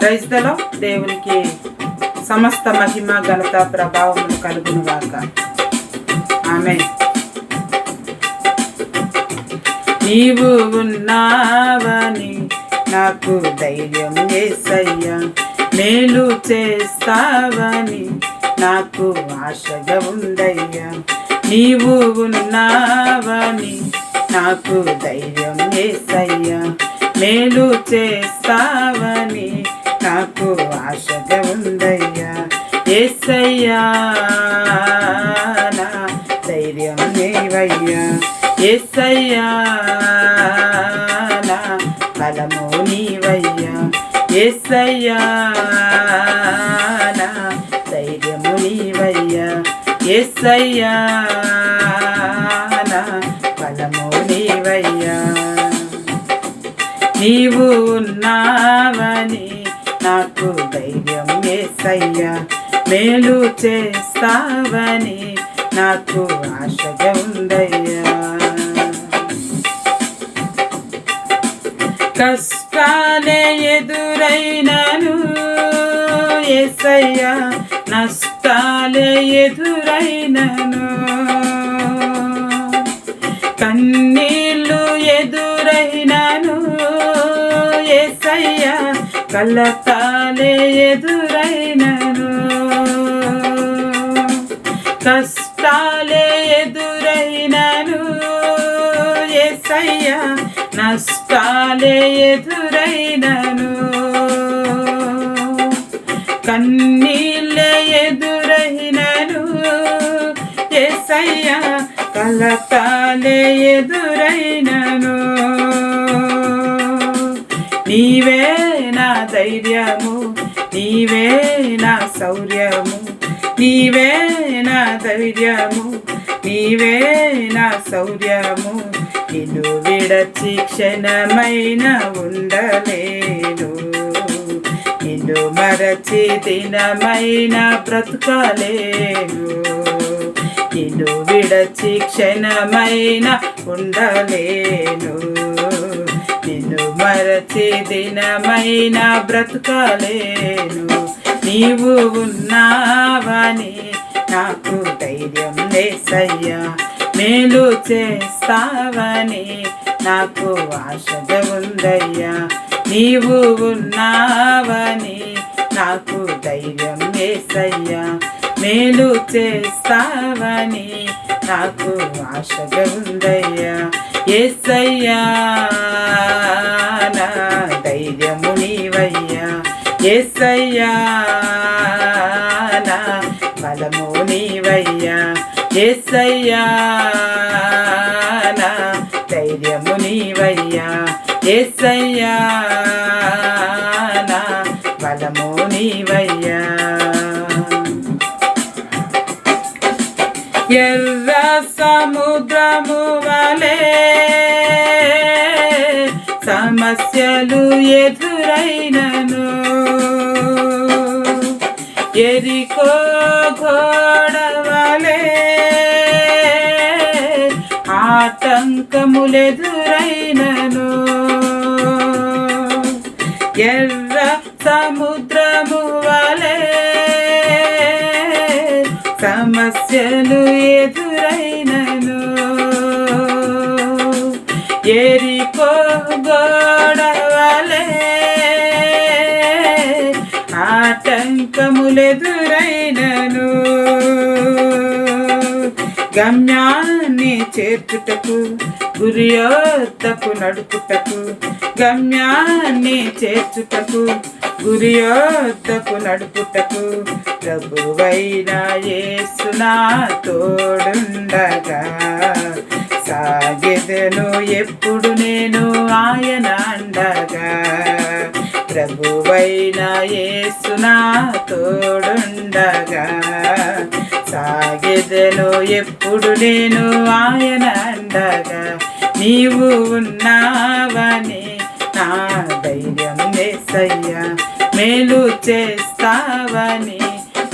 క్రైస్తలో దేవునికి సమస్త మహిమ ఘనత ప్రభావం కలుగునుగాక. ఆమె నీవు ఉన్నావని నాకు ధైర్యం వేసయ్యా మేలు చేస్తావని నాకు ఆశగా ఉందయ్యా. నీవు ఉన్నావని నాకు ధైర్యం ఏసయ్యా. మేలు చేస్తావని నాకు ఆశగా ఉందయ్యా. ఎస్సయ్యా నా ధైర్యం నీవయ్యా. ఎస్సయ్యా నా బలము నీవయ్యా. ఎస్సయ్యా నా ధైర్యము నీవయ్యా. ఎస్సయ్యా నా బలము నీవయ్యా. నీవు ఉన్నావని నాకు ధైర్యం ఏసయ్యా. మేలు చేస్తావని నాకు ఆశగా ఉందయ్యా కష్టాలే ఎదురైనను ఏసయ్యా. నష్టాలే ఎదురైనను కన్నీళ్ళు ఎదురైనను ఏసయ్యా. కళ్ళతానే ఎదురైనను. కష్టాలే ఎదురైనను. ఏసయ్యా నష్టాలే ఎదురైనను. కన్నీళ్ళే ఎదురైనను. ఏసయ్యా కలతాలే ఎదురైనను. నీవే నా ధైర్యము నీవే నా శౌర్యము నీవే నా ధైర్యము నీవే నా శౌర్యము. నిన్ను విడచి క్షణమైన ఉండలేను. నిన్ను మరచి దినమైన బ్రతకలేను. నిన్ను విడచి క్షణమైన ఉండలేను. నిన్ను మరచి దినమైన బ్రతకలేను నీవు ఉన్నావని నాకు ధైర్యం లేసయ్యా. మేలు చేస్తావని నాకు ఆశగా ఉందయ్యా. నీవు ఉన్నావని నాకు ధైర్యం వేసయ్యా మేలు చేస్తావని నాకు ఆశగా ఉందయ్యా. ఏసయ్యా నా ధైర్యము నీవయ్యా. ఏసయ్యా నా బలము నీవయ్యా. ఏసయ్యా నా ధైర్యము నీవయ్యా. ఏసయ్యా నా బలము నీవయ్యా. ఎర్ర సముద్రము వలే సమస్యలు ఎదురైనను. ఎరికో గోడవలే ఆటంకములెదురైనను. ఎర్ర సముద్రము వలె సమస్యలు ఎదురైనను. ఎరికో గో ఆటంకములెదురైనను. గమ్యాన్ని చేర్చుటకు గురియోత్తకు నడుపుటకు గమ్యాన్ని చేర్చుటకు గురియోత్తకు నడుపుటకు ప్రభువైన యేసునా తోడుండగా. సాగెదను ఎప్పుడు నేను ఆయన అండగా. ప్రభువైన యేసునా తోడుండగా. సాగెదను ఎప్పుడు నేను ఆయన అండగా. నీవు ఉన్నావని నా ధైర్యం వేసయ్యా మేలు చేస్తావని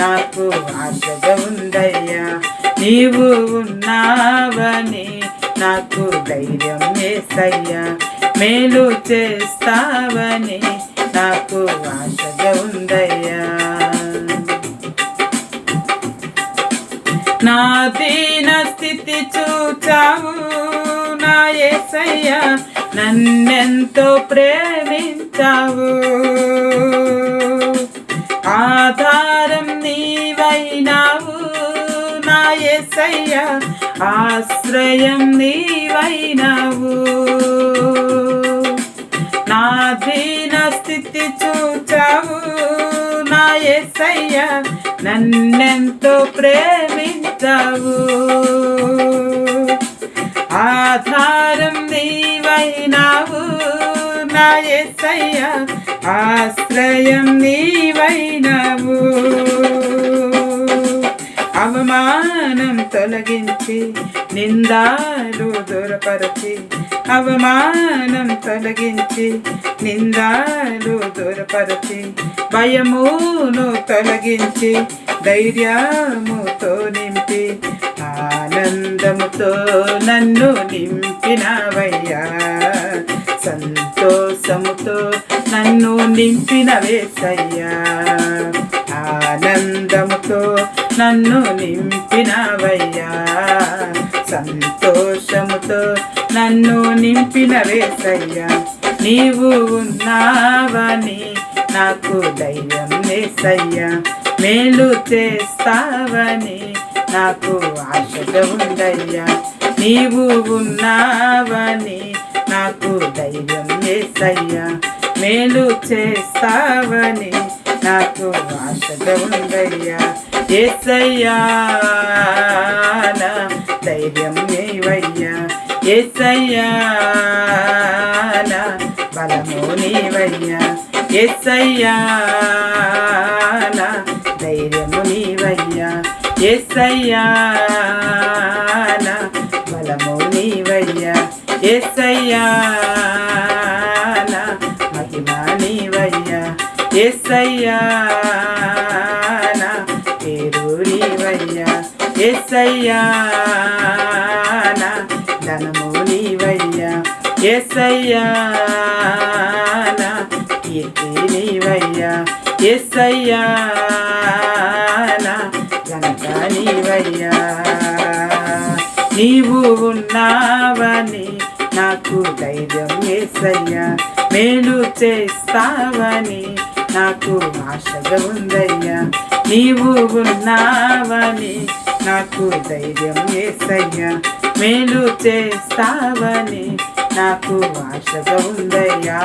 నాకు ఆశగా ఉందయ్యా. నీవు ఉన్నావని నాకు ధైర్యం వేసయ్యా మేలు చేస్తావని నాకు ఆశగా ఉందయ్యా. నా దీన స్థితి చూచావు నా ఏసయ్యా నన్నెంతో ప్రేమించావు. ఆధారం నీవైనావు నా ఏసయ్య ఆశ్రయం నీవైనావు. చూచావు నా ఎస్సయ్య నన్నెంతో ప్రేమించావు. ఆధారం నీవైనావు నా ఎస్సయ్య ఆశ్రయం నీవైనావు. అవమానం తొలగించి నిందాలు దూరపరచి అవమానం తొలగించి నిందాలు దూరపరచి భయమును తొలగించి ధైర్యముతో నింపి ఆనందముతో నన్ను నింపినవయ్యా. సంతోషముతో నన్ను నింపిన వేసయ్యా ఆనందముతో నన్ను నింపినవయ్యా. సంతోషముతో నన్ను నింపిన వేసయ్యా నీవు ఉన్నావని నాకు ధైర్యం వేసయ్యా మేలు చేస్తావని నాకు ఆశగా ఉందయ్యా. నీవు ఉన్నావని నాకు ధైర్యం వేసయ్యా మేలు చేస్తావని నాకు ఆశగా ఉందయ్యా. ఏసయ్యా ధైర్యం నీవయ్యా ఏసయ్యా నా బలము నీవయ్యా. ఏసయ్యా నా ధైర్యము నీవయ్యా. ఏసయ్యా నా బలము నీవయ్యా. ఏసయ్యా నా మహిమ నీవయ్యా. ఏసయ్యా ఏసయ్యా నా ధనము నీవయ్యా. ఏసయ్యా నా కీర్తి నీవయ్యా. ఏసయ్యా నా ఘనత నీవయ్యా. నీవు ఉన్నావని నాకు ధైర్యం ఏసయ్యా. మేలు చేస్తావని నాకు ఆశగా ఉందయ్యా. నీవు ఉన్నావని నాకు ధైర్యం వేసయ్యా. మేలు చేస్తావని నాకు ఆశగా ఉందయ్యా.